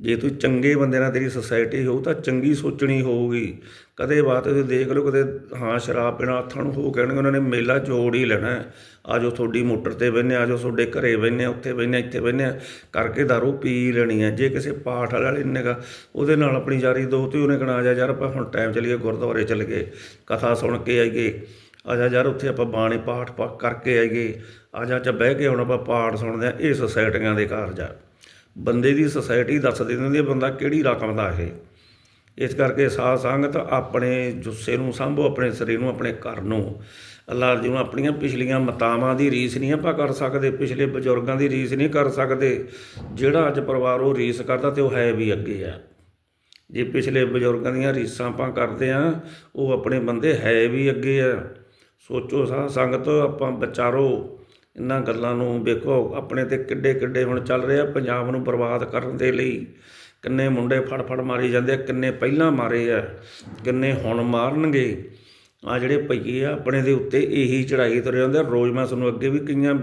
ਜੇ ਤੂੰ ਚੰਗੇ ਬੰਦੇ ਨਾਲ ਤੇਰੀ ਸੋਸਾਇਟੀ ਹੋਊ ਤਾਂ ਚੰਗੀ ਸੋਚਣੀ ਹੋਊਗੀ। ਕਦੇ ਬਾਤ ਤੁਸੀਂ ਦੇਖ ਲਓ, ਕਦੇ ਹਾਂ ਸ਼ਰਾਬ ਪੀਣਾ ਹੱਥਾਂ ਨੂੰ ਹੋ ਕਹਿਣਗੇ, ਉਹਨਾਂ ਨੇ ਮੇਲਾ ਜੋੜ ਹੀ ਲੈਣਾ ਆਜੋ ਤੁਹਾਡੀ ਮੋਟਰ ਤੇ ਬਹਿੰਦੇ ਆਜੋ ਤੁਹਾਡੇ ਘਰੇ ਬਹਿੰਦੇ ਉੱਥੇ ਬਹਿੰਦੇ ਇੱਥੇ ਬਹਿੰਦੇ ਕਰਕੇ ਦਾਰੂ ਪੀ ਲੈਣੀ ਹੈ। ਜੇ ਕਿਸੇ ਪਾਠ ਵਾਲੇ ਨੇਗਾ ਉਹਦੇ ਨਾਲ ਆਪਣੀ ਯਾਰੀ ਦੋਸਤੀ ਉਹਨੇ ਕਹਣਾ, ਆ ਜਾ ਯਾਰ, ਆਪਾਂ ਹੁਣ ਟਾਈਮ ਚਲੀਏ, ਗੁਰਦੁਆਰੇ ਚੱਲ ਗਏ, ਕਥਾ ਸੁਣ ਕੇ ਆਈਏ। ਆ ਜਾ ਯਾਰ, ਉੱਥੇ ਆਪਾਂ ਬਾਣੀ ਪਾਠ ਪਾ, ਕਰਕੇ ਆਈਏ। ਆ ਜਾ ਚ ਬਹਿ ਕੇ ਹੁਣ ਆਪਾਂ ਪਾਠ ਸੁਣਦੇ ਆ, ਇਹ ਸੁਸਾਇਟੀਆਂ ਦੇ ਕਾਰਜ ਆ। ਬੰਦੇ ਦੀ ਸੁਸਾਇਟੀ ਦੱਸ ਦਿੰਦੀ ਹੈ ਬੰਦਾ ਕਿਹੜੀ ਰਕਮ ਦਾ ਇਹ। ਇਸ ਕਰਕੇ ਸਾਧ ਸੰਗਤ ਆਪਣੇ ਜੁੱਸੇ ਨੂੰ ਸੰਭੋ, ਆਪਣੇ ਸਰੀਰ ਨੂੰ, ਆਪਣੇ ਘਰ ਨੂੰ। ਅੱਲਾਹ ਜੀ ਨੂੰ ਆਪਣੀਆਂ ਪਿਛਲੀਆਂ ਮਤਾਵਾਂ ਦੀ ਰੀਸ ਨਹੀਂ ਆਪਾਂ ਕਰ ਸਕਦੇ, ਪਿਛਲੇ ਬਜ਼ੁਰਗਾਂ ਦੀ ਰੀਸ ਨਹੀਂ ਕਰ ਸਕਦੇ। ਜਿਹੜਾ ਅੱਜ ਪਰਿਵਾਰ ਉਹ ਰੀਸ ਕਰਦਾ ਤੇ ਉਹ ਹੈ ਵੀ ਅੱਗੇ ਆ। ਜੇ ਪਿਛਲੇ ਬਜ਼ੁਰਗਾਂ ਦੀਆਂ ਰੀਸਾਂ ਆਪਾਂ ਕਰਦੇ ਆ ਉਹ ਆਪਣੇ ਬੰਦੇ ਹੈ ਵੀ ਅੱਗੇ ਆ। ਸੋਚੋ ਸਾਧ ਸੰਗਤ, ਆਪਾਂ ਵਿਚਾਰੋ ਇਹਨਾਂ ਗੱਲਾਂ ਨੂੰ ਵੇਖੋ, ਆਪਣੇ ਤੇ ਕਿੱਡੇ ਕਿੱਡੇ ਹੁਣ ਚੱਲ ਰਿਹਾ ਪੰਜਾਬ ਨੂੰ ਬਰਬਾਦ ਕਰਨ ਦੇ ਲਈ ਕਿੰਨੇ ਮੁੰਡੇ ਫੜ ਫੜ ਮਾਰੇ ਜਾਂਦੇ ਆ, ਕਿੰਨੇ ਪਹਿਲਾਂ ਮਾਰੇ ਆ, ਕਿੰਨੇ ਹੁਣ ਮਾਰਨਗੇ ਆ ਜਿਹੜੇ ਭਈਏ ਆ, ਆਪਣੇ ਦੇ ਉੱਤੇ ਇਹੀ ਚੜਾਈ ਤੁਰੇ ਜਾਂਦੇ ਆ। ਰੋਜ਼ ਮੈਂ ਤੁਹਾਨੂੰ ਅੱਗੇ ਵੀ ਕਈਆਂ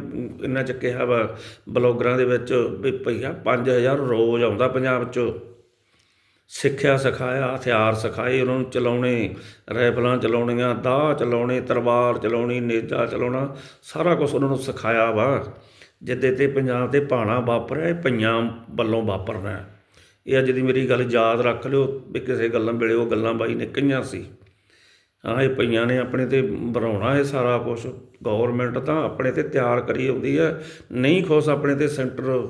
ਇਹਨਾਂ ਚ ਕਿਹਾ ਵਾ, ਬਲੌਗਰਾਂ ਦੇ ਵਿੱਚ ਵੀ ਭਈਆ 5000 ਰੋਜ਼ ਆਉਂਦਾ ਪੰਜਾਬ ਚ ਸਿੱਖਿਆ ਸਿਖਾਇਆ, ਹਥਿਆਰ ਸਿਖਾਏ, ਉਹਨਾਂ ਨੂੰ ਚਲਾਉਣੇ, ਰਾਈਫਲਾਂ ਚਲਾਉਣੀਆਂ, ਦਾਹ ਚਲਾਉਣੇ, ਤਲਵਾਰ ਚਲਾਉਣੀ, ਨੇਜਾ ਚਲਾਉਣਾ, ਸਾਰਾ ਕੁਝ ਉਹਨਾਂ ਨੂੰ ਸਿਖਾਇਆ ਵਾ। ਜਿੱਦੇ ਤੇ ਪੰਜਾਬ ਤੇ ਭਾਣਾ ਵਾਪਰਿਆ, ਇਹ ਪਈਆਂ ਵੱਲੋਂ ਵਾਪਰਨਾ ਇਹ ਅੱਜ ਦੀ ਮੇਰੀ ਗੱਲ ਯਾਦ ਰੱਖ ਲਿਓ ਵੀ ਕਿਸੇ ਗੱਲਾਂ ਵੇਲੇ ਉਹ ਗੱਲਾਂ ਬਾਈ ਨੇ ਕਹੀਆਂ ਸੀ। ਹਾਂ, ਇਹ ਪਈਆਂ ਨੇ ਆਪਣੇ ਤੇ ਬਣਾਉਣਾ ਇਹ ਸਾਰਾ ਕੁਝ ਗਵਰਨਮੈਂਟ ਤਾਂ ਆਪਣੇ ਤੇ ਤਿਆਰ ਕਰੀ ਆਉਂਦੀ ਹੈ। ਨਹੀਂ ਖੁਸ਼ ਆਪਣੇ ਤੇ ਸੈਂਟਰ।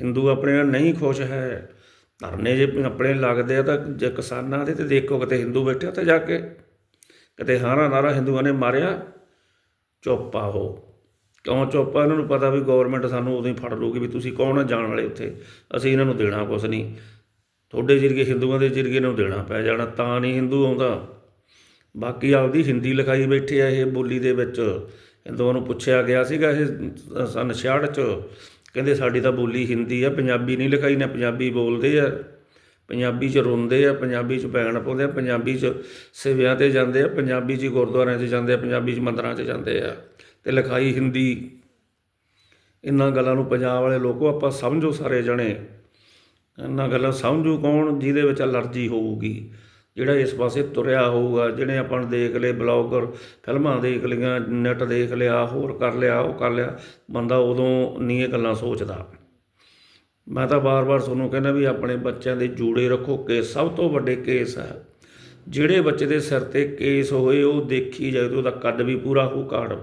ਹਿੰਦੂ ਆਪਣੇ ਨਾਲ ਨਹੀਂ ਖੁਸ਼ ਹੈ। ਧਰਨੇ ਜੇ ਆਪਣੇ ਲੱਗਦੇ ਆ ਤਾਂ ਜੇ ਕਿਸਾਨਾਂ ਦੇ ਤੇ ਦੇਖੋ ਕਿਤੇ ਹਿੰਦੂ ਬੈਠੇ ਉੱਥੇ ਜਾ ਕੇ। ਕਿਤੇ ਹਾਰਾ ਨਾਰਾ ਹਿੰਦੂਆਂ ਨੇ ਮਾਰਿਆ, ਚੁੱਪ ਆਹੋ ਕਿਉਂ ਚੋਪਾ ਇਹਨਾਂ ਨੂੰ ਪਤਾ ਵੀ ਗਵਰਨਮੈਂਟ ਸਾਨੂੰ ਉਦੋਂ ਹੀ ਫੜ ਲੂਗੀ ਵੀ ਤੁਸੀਂ ਕੌਣ ਆ ਜਾਣ ਵਾਲੇ ਉੱਥੇ? ਅਸੀਂ ਇਹਨਾਂ ਨੂੰ ਦੇਣਾ ਕੁਛ ਨਹੀਂ। ਤੁਹਾਡੇ ਜਰੀਏ, ਹਿੰਦੂਆਂ ਦੇ ਜਰੀਏ ਨੂੰ ਦੇਣਾ ਪੈ ਜਾਣਾ, ਤਾਂ ਨਹੀਂ ਹਿੰਦੂ ਆਉਂਦਾ। ਬਾਕੀ ਆਪਦੀ ਹਿੰਦੀ ਲਿਖਾਈ ਬੈਠੇ ਆ ਇਹ ਬੋਲੀ ਦੇ ਵਿੱਚ। ਹਿੰਦੂਆਂ ਨੂੰ ਪੁੱਛਿਆ ਗਿਆ ਸੀਗਾ ਇਹ ਸਨ 66 ਚ। ਕਹਿੰਦੇ ਸਾਡੀ ਤਾਂ ਬੋਲੀ ਹਿੰਦੀ ਆ, ਪੰਜਾਬੀ ਨਹੀਂ ਲਿਖਾਈ ਨਾ ਪੰਜਾਬੀ ਬੋਲਦੇ ਆ। ਪੰਜਾਬੀ ਚ ਰੋਂਦੇ ਆ, ਪੰਜਾਬੀ ਚ ਬੈਣ ਪਾਉਂਦੇ ਆ, ਪੰਜਾਬੀ ਚ ਸਿਵਿਆਂ ਤੇ ਜਾਂਦੇ ਆ, ਪੰਜਾਬੀ ਚ ਗੁਰਦੁਆਰਿਆਂ 'ਚ ਜਾਂਦੇ ਆ, ਪੰਜਾਬੀ ਚ ਮੰਦਰਾਂ 'ਚ ਜਾਂਦੇ ਆ। ਤੇ ਲਿਖਾਈ ਹਿੰਦੀ। ਇਹਨਾਂ ਗੱਲਾਂ ਨੂੰ ਪੰਜਾਬ ਵਾਲੇ ਲੋਕੋ ਆਪਾਂ ਸਮਝੋ ਸਾਰੇ ਜਣੇ। ਇਹਨਾਂ ਗੱਲਾਂ ਸਮਝੂ ਕੌਣ, ਜਿਹਦੇ ਵਿੱਚ ਅਲਰਜੀ ਹੋਊਗੀ। ਜਿਹੜਾ ਇਸ ਪਾਸੇ ਤੁਰਿਆ ਹੋਊਗਾ ਜਿਹੜੇ ਆਪਾਂ ਨੂੰ ਦੇਖ ਲਏ ਬਲੌਗਰ, ਫਿਲਮਾਂ ਦੇਖ ਲਈਆਂ, ਨੈਟ ਦੇਖ ਲਿਆ, ਹੋਰ ਕਰ ਲਿਆ, ਉਹ ਕਰ ਲਿਆ, ਬੰਦਾ ਉਦੋਂ ਨਹੀਂ ਇਹ ਗੱਲਾਂ ਸੋਚਦਾ। ਮੈਂ ਤਾਂ ਬਾਰ-ਬਾਰ ਤੁਹਾਨੂੰ ਕਹਿੰਦਾ ਵੀ ਆਪਣੇ ਬੱਚਿਆਂ ਦੇ ਜੂੜੇ ਰੱਖੋ ਕੇਸ ਸਭ ਤੋਂ ਵੱਡੇ ਕੇਸ ਹੈ, ਜਿਹੜੇ ਬੱਚੇ ਦੇ ਸਿਰ ਤੇ ਕੇਸ ਹੋਏ, ਉਹ ਦੇਖੀ ਜਾਏ ਤੇ ਉਹਦਾ ਕੱਦ ਵੀ ਪੂਰਾ ਹੋ ਕਾੜ,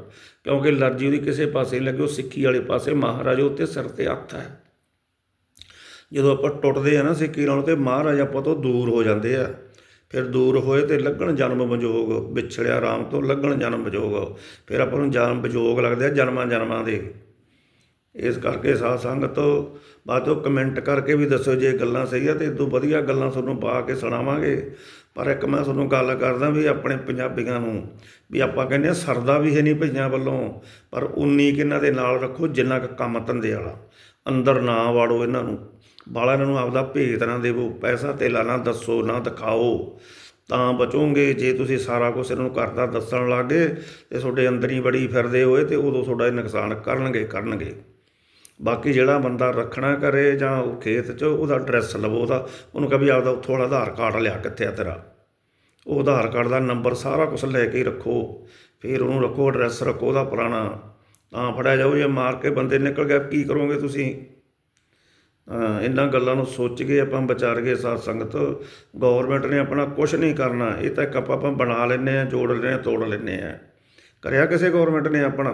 ਕਿਉਂਕਿ ਅਲਰਜੀ ਉਹਦੀ ਕਿਸੇ ਪਾਸੇ ਨਹੀਂ ਲੱਗੀ, ਉਹ ਸਿੱਖੀ ਵਾਲੇ ਪਾਸੇ, ਮਹਾਰਾਜ ਉੱਤੇ ਸਿਰ ਤੇ ਹੱਥ ਹੈ। ਜਦੋਂ ਆਪਾਂ ਟੁੱਟਦੇ ਆ ਨਾ ਸਿੱਖੀ ਨਾਲੋਂ ਤੇ ਮਹਾਰਾਜ ਆਪਾਂ ਤੋਂ ਦੂਰ ਹੋ ਜਾਂਦੇ ਆ। ਫਿਰ ਦੂਰ ਹੋਏ ਤੇ ਲੱਗਣ ਜਨਮ ਵਿਜੋਗ, ਵਿਛੜਿਆ ਰਾਮ ਤੋਂ ਲੱਗਣ ਜਨਮ ਵਿਜੋਗ। ਫਿਰ ਆਪਾਂ ਨੂੰ ਜਨਮ ਵਿਜੋਗ ਲੱਗਦੇ ਆ ਜਨਮਾਂ ਜਨਮਾਂ ਦੇ। ਇਸ ਕਰਕੇ ਸਾਧ ਸੰਗਤ, ਬਾਅਦੋਂ ਕਮੈਂਟ ਕਰਕੇ ਵੀ ਦੱਸੋ ਜੇ ਗੱਲਾਂ ਸਹੀ ਆ ਤੇ ਇਦੋਂ ਵਧੀਆ ਗੱਲਾਂ ਤੁਹਾਨੂੰ ਪਾ ਕੇ ਸੁਣਾਵਾਂਗੇ। ਪਰ ਇੱਕ ਮੈਂ ਤੁਹਾਨੂੰ ਗੱਲ ਕਰਦਾ ਵੀ ਆਪਣੇ ਪੰਜਾਬੀਆਂ ਨੂੰ, ਵੀ ਆਪਾਂ ਕਹਿੰਦੇ ਆ ਸਰਦਾ ਵੀ ਹੈ ਨਹੀਂ ਭਈਆਂ ਵੱਲੋਂ, ਪਰ ਉਨੀ ਕਿ ਇਹਨਾਂ ਦੇ ਨਾਲ ਰੱਖੋ ਜਿੰਨਾ ਕੁ ਕੰਮ ਧੰਦੇ ਵਾਲਾ। ਅੰਦਰ ਨਾ ਵਾੜੋ ਇਹਨਾਂ ਨੂੰ। ਬਾਲਾ ਇਹਨਾਂ ਨੂੰ ਆਪਦਾ ਭੇਤ ਨਾ ਦੇਵੋ, ਪੈਸਾ ਧੇਲਾ ਨਾ ਦੱਸੋ, ਨਾ ਦਿਖਾਓ। ਤਾਂ ਬਚੋਗੇ, ਜੇ ਤੁਸੀਂ ਸਾਰਾ ਕੁਝ ਇਹਨਾਂ ਨੂੰ ਕਰਦਾ ਦੱਸਣ ਲੱਗੇ ਤੇ ਤੁਹਾਡੇ ਅੰਦਰ ਹੀ ਬੜੀ ਫਿਰਦੇ ਹੋਏ ਤੇ ਉਦੋਂ ਤੁਹਾਡਾ ਇਹ ਨੁਕਸਾਨ ਕਰਨਗੇ ਕਰਨਗੇ। ਬਾਕੀ ਜਿਹੜਾ ਬੰਦਾ ਰੱਖਣਾ ਕਰੇ ਜਾਂ ਉਹ ਖੇਤ 'ਚ, ਉਹਦਾ ਐਡਰੈਸ ਲਵੋ ਉਹਦਾ। ਉਹਨੂੰ ਕਹੇ ਵੀ ਆਪਦਾ ਉੱਥੋਂ ਵਾਲਾ ਆਧਾਰ ਕਾਰਡ ਲਿਆ, ਕਿੱਥੇ ਆ ਤੇਰਾ? ਉਹ ਆਧਾਰ ਕਾਰਡ ਦਾ ਨੰਬਰ ਸਾਰਾ ਕੁਝ ਲੈ ਕੇ ਹੀ ਰੱਖੋ। ਫਿਰ ਉਹਨੂੰ ਰੱਖੋ ਐਡਰੈਸ ਰੱਖੋ ਉਹਦਾ ਪੁਰਾਣਾ। ਤਾਂ ਫੜਿਆ ਜਾਓ, ਜੇ ਮਾਰ ਕੇ ਬੰਦੇ ਨਿਕਲ ਗਿਆ ਕੀ ਕਰੋਗੇ ਤੁਸੀਂ? ਇਹਨਾਂ ਗੱਲਾਂ ਨੂੰ ਸੋਚ ਕੇ ਆਪਾਂ ਵਿਚਾਰ ਗਏ ਸਾਧ ਸੰਗਤ ਗਵਰਨਮੈਂਟ ਨੇ ਆਪਣਾ ਕੁਝ ਨਹੀਂ ਕਰਨਾ, ਇਹ ਤਾਂ ਇੱਕ ਆਪਾਂ ਆਪਾਂ ਬਣਾ ਲੈਨੇ ਆ ਜੋੜ ਲੈਨੇ ਆ ਤੋੜ ਲੈਨੇ ਆ ਕਰਿਆ ਕਿਸੇ ਗਵਰਨਮੈਂਟ ਨੇ ਆਪਣਾ?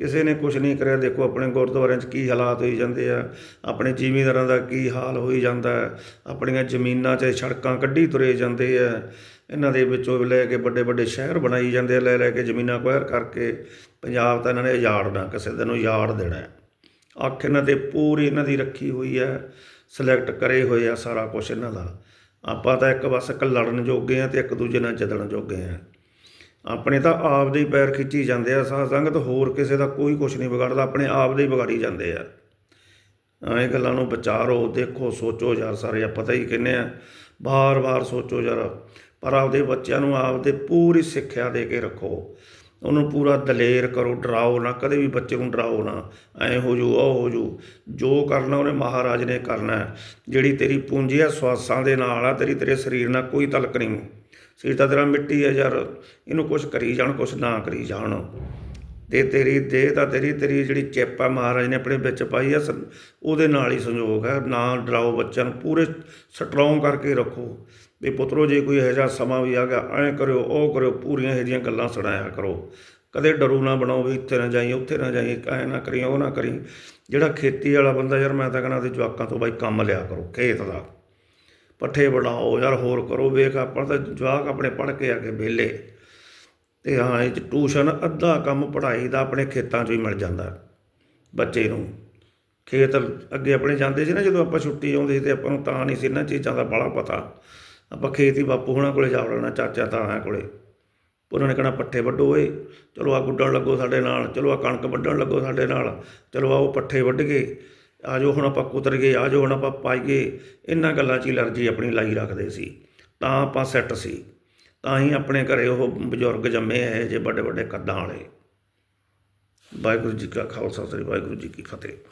ਕਿਸੇ ਨੇ ਕੁਝ ਨਹੀਂ ਕਰਿਆ, ਦੇਖੋ ਆਪਣੇ ਗੁਰਦੁਆਰਿਆਂ 'ਚ ਕੀ ਹਾਲਾਤ ਹੋਈ ਜਾਂਦੇ ਆ, ਆਪਣੇ ਜ਼ਿਮੀਂਦਾਰਾਂ ਦਾ ਕੀ ਹਾਲ ਹੋਈ ਜਾਂਦਾ, ਆਪਣੀਆਂ ਜ਼ਮੀਨਾਂ 'ਚ ਸੜਕਾਂ ਕੱਢੀ ਤੁਰੇ ਜਾਂਦੇ ਆ, ਇਹਨਾਂ ਦੇ ਵਿੱਚੋਂ ਲੈ ਕੇ ਵੱਡੇ ਵੱਡੇ ਸ਼ਹਿਰ ਬਣਾਈ ਜਾਂਦੇ ਆ, ਲੈ ਲੈ ਕੇ ਜ਼ਮੀਨਾਂ ਕੁਆਇਰ ਕਰਕੇ, ਪੰਜਾਬ ਤਾਂ ਇਹਨਾਂ ਨੇ ਉਜਾੜਨਾ ਕਿਸੇ ਦਿਨ ਉਜਾੜ ਦੇਣਾ। ਅੱਖ ਇਹਨਾਂ ਤੇ ਪੂਰੀ ਇਹਨਾਂ ਦੀ ਰੱਖੀ ਹੋਈ ਹੈ ਸਿਲੈਕਟ ਕਰੇ ਹੋਏ ਆ ਸਾਰਾ ਕੁਝ ਇਹਨਾਂ ਦਾ। ਆਪਾਂ ਤਾਂ ਇੱਕ ਬਸ ਇੱਕ ਲੜਨ ਜੋਗੇ ਆ ਤੇ ਇੱਕ ਦੂਜੇ ਨਾਲ ਜਦਣ ਜੋਗੇ ਆ। ਆਪਣੇ ਤਾਂ ਆਪ ਦੇ ਹੀ ਪੈਰ ਖਿੱਚੀ ਜਾਂਦੇ ਆ ਸਾਧ ਸੰਗਤ ਹੋਰ ਕਿਸੇ ਦਾ ਕੋਈ ਕੁਝ ਨਹੀਂ ਵਿਗਾੜਦਾ ਆਪਣੇ ਆਪ ਦੇ ਹੀ ਵਿਗਾੜੀ ਜਾਂਦੇ ਆ। ਹਾਂ, ਇਹ ਗੱਲਾਂ ਨੂੰ ਵਿਚਾਰੋ ਦੇਖੋ ਸੋਚੋ ਯਾਰ ਸਾਰੇ ਆ ਪਤਾ ਹੀ ਕਹਿੰਦੇ ਆ ਬਾਰ-ਬਾਰ ਸੋਚੋ ਯਾਰ। ਪਰ ਆਪਦੇ ਬੱਚਿਆਂ ਨੂੰ ਆਪਦੇ ਪੂਰੀ ਸਿੱਖਿਆ ਦੇ ਕੇ ਰੱਖੋ। ਉਹਨੂੰ ਪੂਰਾ ਦਲੇਰ ਕਰੋ, ਡਰਾਓ ਨਾ, ਕਦੇ ਵੀ ਬੱਚੇ ਨੂੰ ਡਰਾਓ ਨਾ। ਐ ਹੋ ਜੂ ਉਹ ਹੋ ਜੂ ਜੋ ਕਰਨਾ ਉਹਨੇ ਮਹਾਰਾਜ ਨੇ ਕਰਨਾ ਹੈ। ਜਿਹੜੀ ਤੇਰੀ ਪੂੰਜੀ ਆ ਸਵਾਸਾਂ ਦੇ ਨਾਲ ਆ, ਤੇਰੀ ਤੇਰੇ ਸਰੀਰ ਨਾਲ ਕੋਈ ਤਲਕ ਨਹੀਂ। ਸਰੀਰ ਤਾਂ ਤੇਰਾ ਮਿੱਟੀ ਹੈ ਯਾਰ, ਇਹਨੂੰ ਕੁਝ ਕਰੀ ਜਾਣ ਕੁਝ ਨਾ ਕਰੀ ਜਾਣ। ਤੇ ਤੇਰੀ ਦੇਹ ਤਾਂ ਤੇਰੀ ਤੇਰੀ ਜਿਹੜੀ ਚਿੱਪ ਆ ਮਹਾਰਾਜ ਨੇ ਆਪਣੇ ਵਿੱਚ ਪਾਈ ਆ, ਸ- ਉਹਦੇ ਨਾਲ ਹੀ ਸੰਯੋਗ ਹੈ। ਨਾ ਡਰਾਓ ਬੱਚਿਆਂ ਨੂੰ, ਪੂਰੇ ਸਟਰੋਂਗ ਕਰਕੇ ਰੱਖੋ। ਵੀ ਪੁੱਤਰੋ, ਜੇ ਕੋਈ ਇਹੋ ਜਿਹਾ ਸਮਾਂ ਵੀ ਆ ਗਿਆ, ਐਂ ਕਰਿਓ, ਉਹ ਕਰਿਓ, ਪੂਰੀਆਂ ਇਹੋ ਜਿਹੀਆਂ ਗੱਲਾਂ ਸੁਣਾਇਆ ਕਰੋ। ਕਦੇ ਡਰੂ ਨਾ ਬਣਾਓ ਵੀ ਇੱਥੇ ਨਾ ਜਾਈ, ਉੱਥੇ ਨਾ ਜਾਈ, ਐਂ ਨਾ ਕਰੀ, ਉਹ ਨਾ ਕਰੀ। ਜਿਹੜਾ ਖੇਤੀ ਵਾਲਾ ਬੰਦਾ ਯਾਰ, ਮੈਂ ਤਾਂ ਕਹਿੰਦਾ ਉਹਦੇ ਜਵਾਕਾਂ ਤੋਂ ਬਾਈ ਕੰਮ ਲਿਆ ਕਰੋ, ਖੇਤ ਦਾ। ਪੱਠੇ ਵਢਾਓ ਯਾਰ ਹੋਰ ਕਰੋ, ਵੇਖ ਆਪਾਂ ਤਾਂ ਜਵਾਕ ਆਪਣੇ ਪੜ੍ਹ ਕੇ ਆ ਕੇ ਵਿਹਲੇ। ਤੇ ਹਾਂ, ਇਹ 'ਚ ਟਿਊਸ਼ਨ ਅੱਧਾ ਕੰਮ ਪੜ੍ਹਾਈ ਦਾ ਆਪਣੇ ਖੇਤਾਂ 'ਚ ਹੀ ਮਿਲ ਜਾਂਦਾ ਬੱਚੇ ਨੂੰ। ਖੇਤ ਅੱਗੇ ਆਪਣੇ ਜਾਂਦੇ ਸੀ ਨਾ, ਜਦੋਂ ਆਪਾਂ ਛੁੱਟੀ ਆਉਂਦੀ ਸੀ ਤੇ ਆਪਾਂ ਨੂੰ ਤਾਂ ਨਹੀਂ ਸੀ ਇਹਨਾਂ ਚੀਜ਼ਾਂ ਦਾ ਬੜਾ ਪਤਾ। ਆਪਾਂ ਖੇਤੀ ਬਾਪੂ ਹੋਣਾ ਕੋਲੇ ਜਾ ਵੜਨਾ, ਚਾਚਾ ਤਾਇਆ ਕੋਲੇ। ਉਹਨਾਂ ਨੇ ਕਹਿਣਾ, ਪੱਠੇ ਵੱਢੋ ਓਏ। ਚਲੋ ਆ ਗੁੱਡਣ ਲੱਗੋ ਸਾਡੇ ਨਾਲ, ਚਲੋ ਆ ਕਣਕ ਵੱਢਣ ਲੱਗੋ ਸਾਡੇ ਨਾਲ। ਚਲੋ ਆ ਉਹ ਪੱਠੇ ਵੱਢ ਕੇ, ਆ ਜੋ ਹੁਣ ਆਪਾਂ ਕੁਤਰ ਗਏ, ਆ ਜਾਓ ਹੁਣ ਆਪਾਂ ਪਾਈਏ। ਇਹਨਾਂ ਗੱਲਾਂ 'ਚ ਹੀ ਅਲਰਜੀ ਆਪਣੀ ਲਾਈ ਰੱਖਦੇ ਸੀ। ਤਾਂ ਆਪਾਂ ਸੈੱਟ ਸੀ। ਤਾਂ ਹੀ ਆਪਣੇ ਘਰੇ ਉਹ ਬਜ਼ੁਰਗ ਜੰਮੇ ਇਹ ਜੇ ਵੱਡੇ ਵੱਡੇ ਕੱਦਾਂ ਵਾਲੇ। ਵਾਹਿਗੁਰੂ ਜੀ ਕਾ ਖਾਲਸਾ, ਸ੍ਰੀ ਵਾਹਿਗੁਰੂ ਜੀ ਕੀ ਫਤਿਹ।